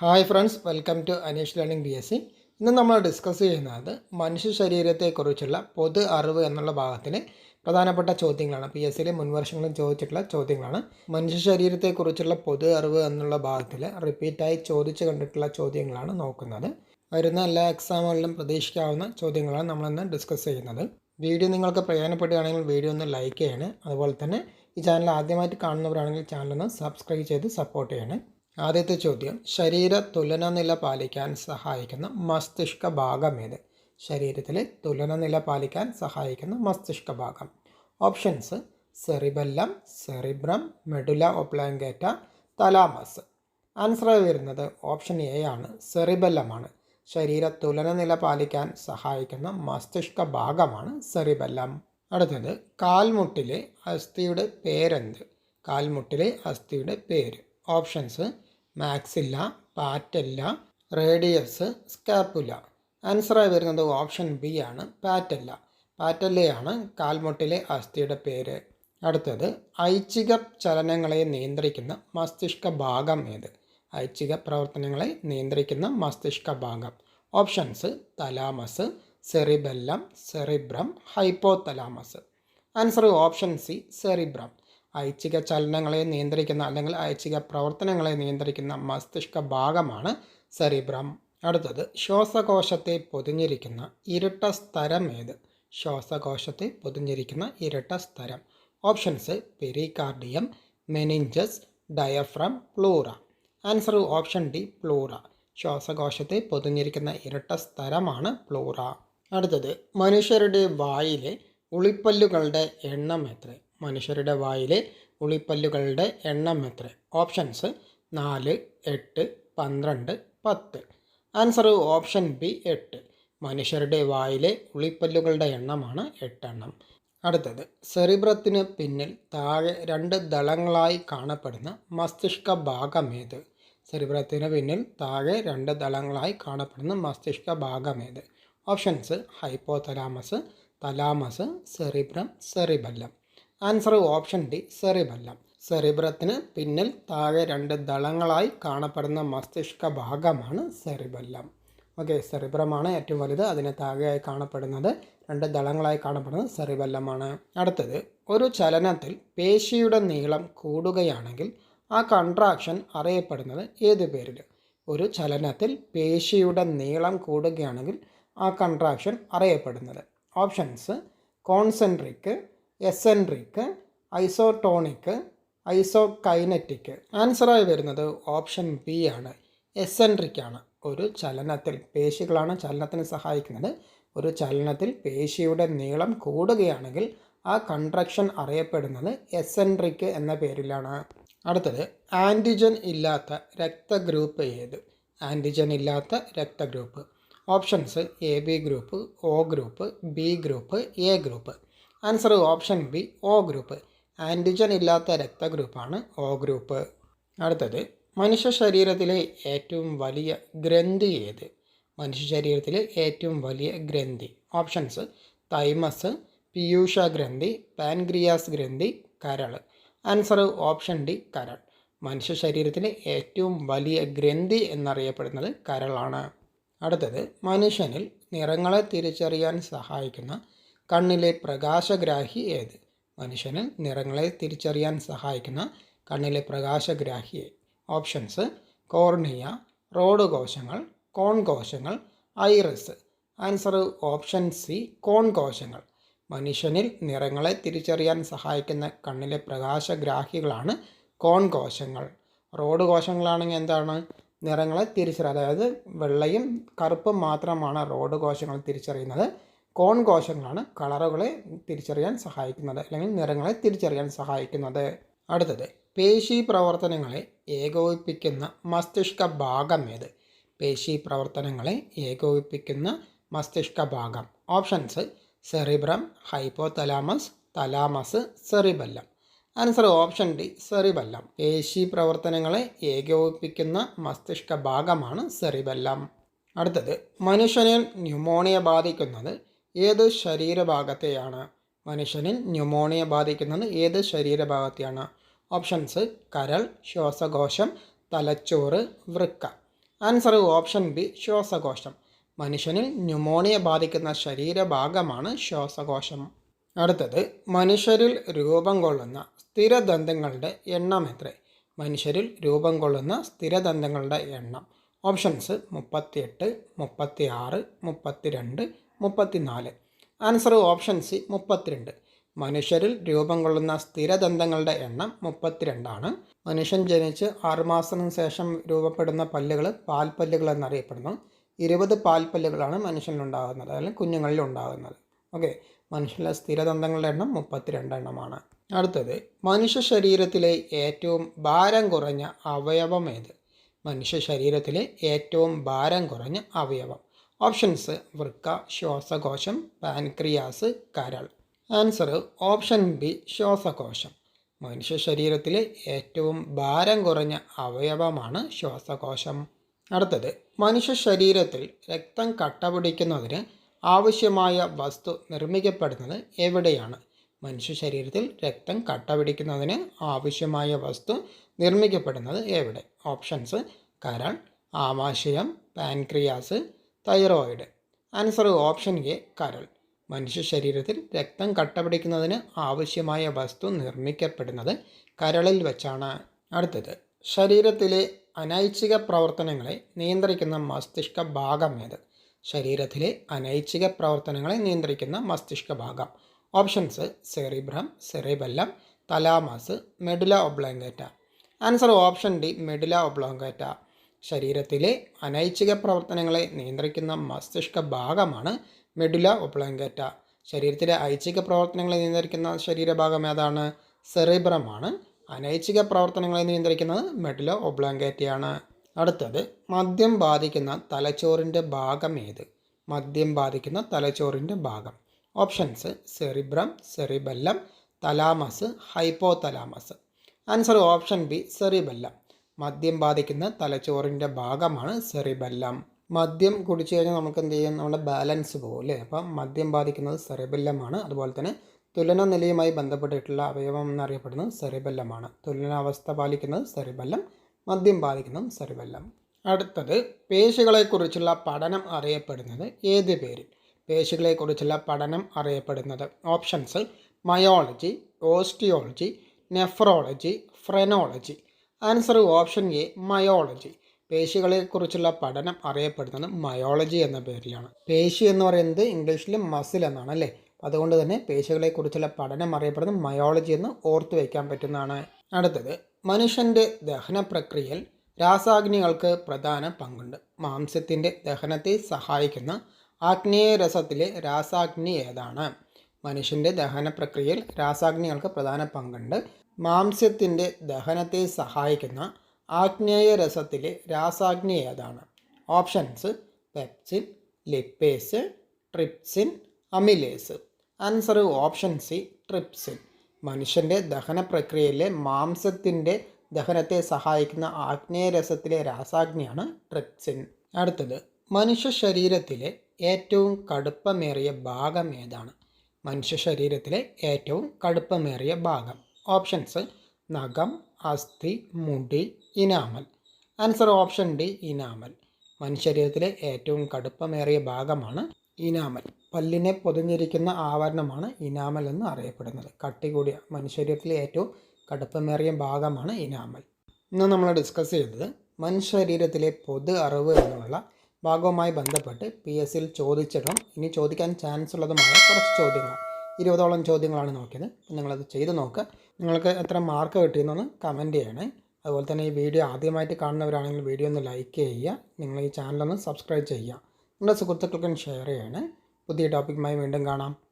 Hi friends welcome to Anish learning B S C ഇന്ന് നമ്മൾ discuss ചെയ്യുന്നത് മനുഷ്യ ശരീരത്തെക്കുറിച്ചുള്ള പൊതു അറിവ് എന്നുള്ള ഭാഗത്തിലെ പ്രധാനപ്പെട്ട ചോദ്യങ്ങളാണ്. പി എസ് സിയിലെ മുൻവർഷങ്ങളിൽ ചോദിച്ചിട്ടുള്ള ചോദ്യങ്ങളാണ്. മനുഷ്യ ശരീരത്തെക്കുറിച്ചുള്ള പൊതു അറിവ് എന്നുള്ള ഭാഗത്തിൽ റിപ്പീറ്റായി ചോദിച്ചു കണ്ടിട്ടുള്ള ചോദ്യങ്ങളാണ് നോക്കുന്നത്. വരുന്ന എല്ലാ എക്സാമുകളിലും പ്രതീക്ഷിക്കാവുന്ന ചോദ്യങ്ങളാണ് നമ്മളിന്ന് ഡിസ്കസ് ചെയ്യുന്നത്. വീഡിയോ നിങ്ങൾക്ക് പ്രയോജനപ്പെടുകയാണെങ്കിൽ വീഡിയോ ഒന്ന് ലൈക്ക് ചെയ്യണേ. അതുപോലെ തന്നെ ഈ ചാനൽ ആദ്യമായിട്ട് കാണുന്നവരാണെങ്കിൽ ചാനൽ ഒന്ന് സബ്സ്ക്രൈബ് ചെയ്ത് സപ്പോർട്ട് ചെയ്യണേ. ആദ്യത്തെ ചോദ്യം. ശരീര തുലനനില പാലിക്കാൻ സഹായിക്കുന്ന മസ്തിഷ്ക ഭാഗം ഏത്? ശരീരത്തിലെ തുലനനില പാലിക്കാൻ സഹായിക്കുന്ന മസ്തിഷ്ക ഭാഗം. Options. Cerebellum cerebrum medulla oblongata thalamus. Answer വരുന്നത് ഓപ്ഷൻ എ ആണ്. സെറിബെല്ലമാണ്. ശരീര തുലനനില പാലിക്കാൻ സഹായിക്കുന്ന മസ്തിഷ്ക ഭാഗമാണ് സെറിബെല്ലം. അടുത്തത്. കാൽമുട്ടിലെ അസ്ഥിയുടെ പേരെന്ത്? കാൽമുട്ടിലെ അസ്ഥിയുടെ പേര്. Options. Maxilla patella radius scapula ആൻസറായി വരുന്നത് ഓപ്ഷൻ ബി ആണ് പാറ്റല്ല. പാറ്റല്ലയാണ് കാൽമുട്ടിലെ അസ്ഥിയുടെ പേര്. അടുത്തത് ഐച്ഛിക ചലനങ്ങളെ നിയന്ത്രിക്കുന്ന മസ്തിഷ്ക ഭാഗം ഏത്? ഐച്ഛിക പ്രവർത്തനങ്ങളെ നിയന്ത്രിക്കുന്ന മസ്തിഷ്ക ഭാഗം. Options thalamus cerebellum cerebrum hypothalamus answer option C cerebrum. ഐച്ഛിക ചലനങ്ങളെ നിയന്ത്രിക്കുന്ന അല്ലെങ്കിൽ ഐച്ഛിക പ്രവർത്തനങ്ങളെ നിയന്ത്രിക്കുന്ന മസ്തിഷ്ക ഭാഗമാണ് സെറിബ്രം. അടുത്തത് ശ്വാസകോശത്തെ പൊതിഞ്ഞിരിക്കുന്ന ഇരട്ട സ്ഥലം ഏത്? ശ്വാസകോശത്തെ പൊതിഞ്ഞിരിക്കുന്ന ഇരട്ട സ്ഥലം options pericardium meninges diaphragm pleura. Answer option D pleura. ശ്വാസകോശത്തെ പൊതിഞ്ഞിരിക്കുന്ന ഇരട്ട സ്ഥലമാണ് പ്ലൂറ. അടുത്തത് മനുഷ്യരുടെ വായിലെ ഉളിപ്പല്ലുകളുടെ എണ്ണം എത്ര? മനുഷ്യരുടെ വായിലെ ഉളിപ്പല്ലുകളുടെ എണ്ണം എത്ര? ഓപ്ഷൻസ് നാല് എട്ട് പന്ത്രണ്ട് പത്ത്. ആൻസർ ഓപ്ഷൻ ബി എട്ട്. മനുഷ്യരുടെ വായിലെ ഉളിപ്പല്ലുകളുടെ എണ്ണമാണ് എട്ടെണ്ണം. അടുത്തത് സെറിബ്രത്തിന് പിന്നിൽ താഴെ രണ്ട് ദളങ്ങളായി കാണപ്പെടുന്ന മസ്തിഷ്ക ഭാഗമേത് സെറിബ്രത്തിന് പിന്നിൽ താഴെ രണ്ട് ദളങ്ങളായി കാണപ്പെടുന്ന മസ്തിഷ്ക ഭാഗമേത് options hypothalamus thalamus cerebrum cerebellum answer option D cerebellum സെറിബ്രത്തിന് പിന്നിൽ താഴെ രണ്ട് ദളങ്ങളായി കാണപ്പെടുന്ന മസ്തിഷ്ക ഭാഗമാണ് സെറിബല്ലം ഓക്കെ സെറിബ്രമാണ് ഏറ്റവും വലുത്. അതിന് താഴെയായി കാണപ്പെടുന്നത് രണ്ട് ദളങ്ങളായി കാണപ്പെടുന്നത് സെറിബല്ലമാണ് അടുത്തത് ഒരു ചലനത്തിൽ പേശിയുടെ നീളം കൂടുകയാണെങ്കിൽ ആ കൺട്രാക്ഷൻ അറിയപ്പെടുന്നത് ഏത് പേരിൽ ഒരു ചലനത്തിൽ പേശിയുടെ നീളം കൂടുകയാണെങ്കിൽ ആ കൺട്രാക്ഷൻ അറിയപ്പെടുന്നത്. Options concentric eccentric isotonic isokinetic. ആൻസറായി വരുന്നത് ഓപ്ഷൻ ബി ആണ്. എസെൻട്രിക്കാണ് ഒരു ചലനത്തിൽ പേശികളാണ് ചലനത്തിന് സഹായിക്കുന്നത്. ഒരു ചലനത്തിൽ പേശിയുടെ നീളം കൂടുകയാണെങ്കിൽ ആ കൺട്രക്ഷൻ അറിയപ്പെടുന്നത് എസെൻട്രിക് എന്ന പേരിലാണ്. അടുത്തത് ആന്റിജൻ ഇല്ലാത്ത രക്തഗ്രൂപ്പ് ഏത്? ആന്റിജൻ ഇല്ലാത്ത രക്തഗ്രൂപ്പ്. Options A B group O group B group A group. Answer option B O group antigen ഇല്ലാത്ത രക്തഗ്രൂപ്പാണ് ഒ ഗ്രൂപ്പ് അടുത്തത് മനുഷ്യ ശരീരത്തിലെ ഏറ്റവും വലിയ ഗ്രന്ഥി ഏത്? മനുഷ്യ ശരീരത്തിലെ ഏറ്റവും വലിയ ഗ്രന്ഥി. ഓപ്ഷൻസ് തൈമസ് പിയൂഷ ഗ്രന്ഥി പാൻഗ്രിയാസ് ഗ്രന്ഥി കരൾ. ആൻസർ ഓപ്ഷൻ ഡി കരൾ. മനുഷ്യ ശരീരത്തിലെ ഏറ്റവും വലിയ ഗ്രന്ഥി എന്നറിയപ്പെടുന്നത് കരളാണ്. അടുത്തത് മനുഷ്യനിൽ നിറങ്ങളെ തിരിച്ചറിയാൻ സഹായിക്കുന്ന കണ്ണിലെ പ്രകാശഗ്രാഹി ഏത്? മനുഷ്യന് നിറങ്ങളെ തിരിച്ചറിയാൻ സഹായിക്കുന്ന കണ്ണിലെ പ്രകാശഗ്രാഹി ഓപ്ഷൻസ് കോർണിയ റോഡ് കോശങ്ങൾ കോൺ കോശങ്ങൾ iris. Answer option C cone കോശങ്ങൾ. മനുഷ്യനിൽ നിറങ്ങളെ തിരിച്ചറിയാൻ സഹായിക്കുന്ന കണ്ണിലെ പ്രകാശഗ്രാഹികളാണ് കോൺ കോശങ്ങൾ. റോഡ് കോശങ്ങളാണെങ്കിൽ എന്താണ്? നിറങ്ങളെ തിരിച്ചറിയുക അതായത് വെള്ളയും കറുപ്പും മാത്രമാണ് റോഡ് കോശങ്ങൾ തിരിച്ചറിയുന്നത്. കോൺ കോശങ്ങളാണ് കളറുകളെ തിരിച്ചറിയാൻ സഹായിക്കുന്നത് അല്ലെങ്കിൽ നിറങ്ങളെ തിരിച്ചറിയാൻ സഹായിക്കുന്നത്. അടുത്തത് പേശി പ്രവർത്തനങ്ങളെ ഏകോപിപ്പിക്കുന്ന മസ്തിഷ്ക ഭാഗം ഏത്? പേശി പ്രവർത്തനങ്ങളെ ഏകോപിപ്പിക്കുന്ന മസ്തിഷ്ക ഭാഗം. Options cerebrum hypothalamus thalamus cerebellum. Answer option D cerebellum. പേശി പ്രവർത്തനങ്ങളെ ഏകോപിപ്പിക്കുന്ന മസ്തിഷ്ക ഭാഗമാണ് സെറിബല്ലം. അടുത്തത് മനുഷ്യനെ ന്യൂമോണിയ ബാധിക്കുന്നത് ഏത് ശരീരഭാഗത്തെയാണ് മനുഷ്യനിൽ ന്യൂമോണിയ ബാധിക്കുന്നത്? ഏത് ശരീരഭാഗത്തെയാണ്? ഓപ്ഷൻസ് കരൾ ശ്വാസകോശം തലച്ചോറ് വൃക്ക. ആൻസർ ഓപ്ഷൻ ബി ശ്വാസകോശം. മനുഷ്യനിൽ ന്യൂമോണിയ ബാധിക്കുന്ന ശരീരഭാഗമാണ് ശ്വാസകോശം. അടുത്തത് മനുഷ്യരിൽ രൂപം കൊള്ളുന്ന സ്ഥിരദന്തങ്ങളുടെ എണ്ണം എത്ര? മനുഷ്യരിൽ രൂപം കൊള്ളുന്ന സ്ഥിരദന്തങ്ങളുടെ എണ്ണം. ഓപ്ഷൻസ് മുപ്പത്തിയെട്ട് മുപ്പത്തി ആറ് മുപ്പത്തിരണ്ട് മുപ്പത്തിനാല്. ആൻസർ ഓപ്ഷൻ സി മുപ്പത്തിരണ്ട്. മനുഷ്യരിൽ രൂപം കൊള്ളുന്ന സ്ഥിരദന്തങ്ങളുടെ എണ്ണം മുപ്പത്തിരണ്ടാണ്. മനുഷ്യൻ ജനിച്ച് ആറുമാസത്തിന് ശേഷം രൂപപ്പെടുന്ന പല്ലുകൾ പാൽപ്പല്ലുകൾ എന്നറിയപ്പെടുന്നു. ഇരുപത് പാൽപ്പല്ലുകളാണ് മനുഷ്യനിലുണ്ടാകുന്നത് അല്ലെങ്കിൽ കുഞ്ഞുങ്ങളിൽ ഉണ്ടാകുന്നത് ഓക്കെ മനുഷ്യരിലെ സ്ഥിരദന്തങ്ങളുടെ എണ്ണം മുപ്പത്തിരണ്ട് എണ്ണമാണ്. അടുത്തത്. മനുഷ്യ ശരീരത്തിലെ ഏറ്റവും ഭാരം കുറഞ്ഞ അവയവം ഏത്? മനുഷ്യ ശരീരത്തിലെ ഏറ്റവും ഭാരം കുറഞ്ഞ അവയവം. ഓപ്ഷൻസ് വൃക്ക ശ്വാസകോശം പാൻക്രിയാസ് കരൾ. ആൻസർ ഓപ്ഷൻ ബി ശ്വാസകോശം. മനുഷ്യ ശരീരത്തിലെ ഏറ്റവും ഭാരം കുറഞ്ഞ അവയവമാണ് ശ്വാസകോശം. അടുത്തത് മനുഷ്യ ശരീരത്തിൽ രക്തം കട്ടപിടിക്കുന്നതിന് ആവശ്യമായ വസ്തു നിർമ്മിക്കപ്പെടുന്നത് എവിടെയാണ്? മനുഷ്യ ശരീരത്തിൽ രക്തം കട്ടപിടിക്കുന്നതിന് ആവശ്യമായ വസ്തു നിർമ്മിക്കപ്പെടുന്നത് എവിടെ? ഓപ്ഷൻസ് കരൾ ആമാശയം pancreas thyroid. Answer option A കരൾ. മനുഷ്യ ശരീരത്തിൽ രക്തം കട്ടപിടിക്കുന്നതിന് ആവശ്യമായ വസ്തു നിർമ്മിക്കപ്പെടുന്നത് കരളിൽ വെച്ചാണ്. അടുത്തത് ശരീരത്തിലെ അനൈച്ഛിക പ്രവർത്തനങ്ങളെ നിയന്ത്രിക്കുന്ന മസ്തിഷ്ക ഭാഗം ഏത്? ശരീരത്തിലെ അനൈച്ഛിക പ്രവർത്തനങ്ങളെ നിയന്ത്രിക്കുന്ന മസ്തിഷ്ക ഭാഗം. Options cerebrum cerebellum thalamus medulla oblongata answer option D medulla oblongata ശരീരത്തിലെ അനൈച്ഛിക പ്രവർത്തനങ്ങളെ നിയന്ത്രിക്കുന്ന മസ്തിഷ്ക ഭാഗമാണ് മെഡുല ഒപ്ലങ്കറ്റ ശരീരത്തിലെ ഐച്ഛിക പ്രവർത്തനങ്ങളെ നിയന്ത്രിക്കുന്ന ശരീരഭാഗം ഏതാണ്? സെറിബ്രമാണ് അനൈച്ഛിക പ്രവർത്തനങ്ങളെ നിയന്ത്രിക്കുന്നത് മെഡുല ഒബ്ലങ്കേറ്റയാണ് അടുത്തത് മദ്യം ബാധിക്കുന്ന തലച്ചോറിന്റെ ഭാഗം ഏത്? മദ്യം ബാധിക്കുന്ന തലച്ചോറിന്റെ ഭാഗം. Options cerebrum cerebellum thalamus hypothalamus answer option B cerebellum മദ്യം ബാധിക്കുന്ന തലച്ചോറിന്റെ ഭാഗമാണ് സെറിബെല്ലം. മദ്യം കുടിച്ചു കഴിഞ്ഞാൽ നമുക്ക് എന്ത് ചെയ്യാം? നമ്മുടെ ബാലൻസ് പോകും അല്ലേ? അപ്പം മദ്യം ബാധിക്കുന്നത് സെറിബെല്ലമാണ്. അതുപോലെ തന്നെ തുലന നിലയുമായി ബന്ധപ്പെട്ടിട്ടുള്ള അവയവം എന്നറിയപ്പെടുന്നത് സെറിബെല്ലമാണ്. തുലനാവസ്ഥ പാലിക്കുന്നത് സെറിബെല്ലം മദ്യം ബാധിക്കുന്നതും സെറിബെല്ലം. അടുത്തത് പേശികളെക്കുറിച്ചുള്ള പഠനം അറിയപ്പെടുന്നത് ഏത് പേരിൽ? പേശികളെക്കുറിച്ചുള്ള പഠനം അറിയപ്പെടുന്നത് options myology osteology nephrology phrenology. Answer option A myology. പേശികളെക്കുറിച്ചുള്ള പഠനം അറിയപ്പെടുന്നത് മയോളജി എന്ന പേരിലാണ്. പേശി എന്ന് പറയുന്നത് ഇംഗ്ലീഷിൽ മസിൽ എന്നാണ് അല്ലേ? അതുകൊണ്ട് തന്നെ പേശികളെക്കുറിച്ചുള്ള പഠനം അറിയപ്പെടുന്നത് മയോളജി എന്ന് ഓർത്തു വയ്ക്കാൻ പറ്റുന്നതാണ്. അടുത്തത് മനുഷ്യന്റെ ദഹന പ്രക്രിയയിൽ രാസാഗ്നികൾക്ക് പ്രധാന പങ്കുണ്ട്. മാംസ്യത്തിന്റെ ദഹനത്തെ സഹായിക്കുന്ന ആഗ്നേയ രസത്തിലെ രാസാഗ്നി ഏതാണ്? മനുഷ്യന്റെ ദഹന പ്രക്രിയയിൽ രാസാഗ്നികൾക്ക് പ്രധാന പങ്കുണ്ട്. മാംസ്യത്തിന്റെ ദഹനത്തെ സഹായിക്കുന്ന ആഗ്നേയ രസത്തിലെ രാസാഗ്നി ഏതാണ്? Options pepsin lipase trypsin amylase. Answer option C trypsin. മനുഷ്യന്റെ ദഹന പ്രക്രിയയിലെ മാംസത്തിന്റെ ദഹനത്തെ സഹായിക്കുന്ന ആഗ്നേയ രസത്തിലെ രാസാഗ്നിയാണ് ട്രിപ്സിൻ. അടുത്തത് മനുഷ്യ ശരീരത്തിലെ ഏറ്റവും കടുപ്പമേറിയ ഭാഗം ഏതാണ്? മനുഷ്യ ശരീരത്തിലെ ഏറ്റവും കടുപ്പമേറിയ ഭാഗം. ഓപ്ഷൻസ് നഖം അസ്ഥി മുടി enamel. Answer option D enamel. മനുഷ്യരീരത്തിലെ ഏറ്റവും കടുപ്പമേറിയ ഭാഗമാണ് ഇനാമൽ. പല്ലിനെ പൊതിഞ്ഞിരിക്കുന്ന ആവരണമാണ് ഇനാമൽ എന്ന് അറിയപ്പെടുന്നത്. കട്ടി കൂടിയ മനുഷ്യരീരത്തിലെ ഏറ്റവും കടുപ്പമേറിയ ഭാഗമാണ് ഇനാമൽ. ഇന്ന് നമ്മൾ ഡിസ്കസ് ചെയ്തത് മനുഷ്യരീരത്തിലെ പൊതു അറിവ് എന്നുള്ള ഭാഗവുമായി ബന്ധപ്പെട്ട് പി എസ് സിയിൽ ചോദിച്ചിട്ടും ഇനി ചോദിക്കാൻ ചാൻസ് ഉള്ളതുമായ കുറച്ച് ചോദ്യങ്ങൾ. ഇരുപതോളം ചോദ്യങ്ങളാണ് നോക്കിയത്. നിങ്ങളത് ചെയ്ത് നോക്കുക നിങ്ങൾക്ക് എത്ര മാർക്ക് കിട്ടിയെന്നൊന്ന് കമന്റ് ചെയ്യണേ. അതുപോലെ തന്നെ ഈ വീഡിയോ ആദ്യമായിട്ട് കാണുന്നവരാണെങ്കിൽ വീഡിയോ ഒന്ന് ലൈക്ക് ചെയ്യുക. നിങ്ങൾ ഈ ചാനലൊന്ന് സബ്സ്ക്രൈബ് ചെയ്യുക. നിങ്ങളുടെ സുഹൃത്തുക്കൾക്കും ഷെയർ ചെയ്യണേ. പുതിയ ടോപ്പിക്കുമായി വീണ്ടും കാണാം.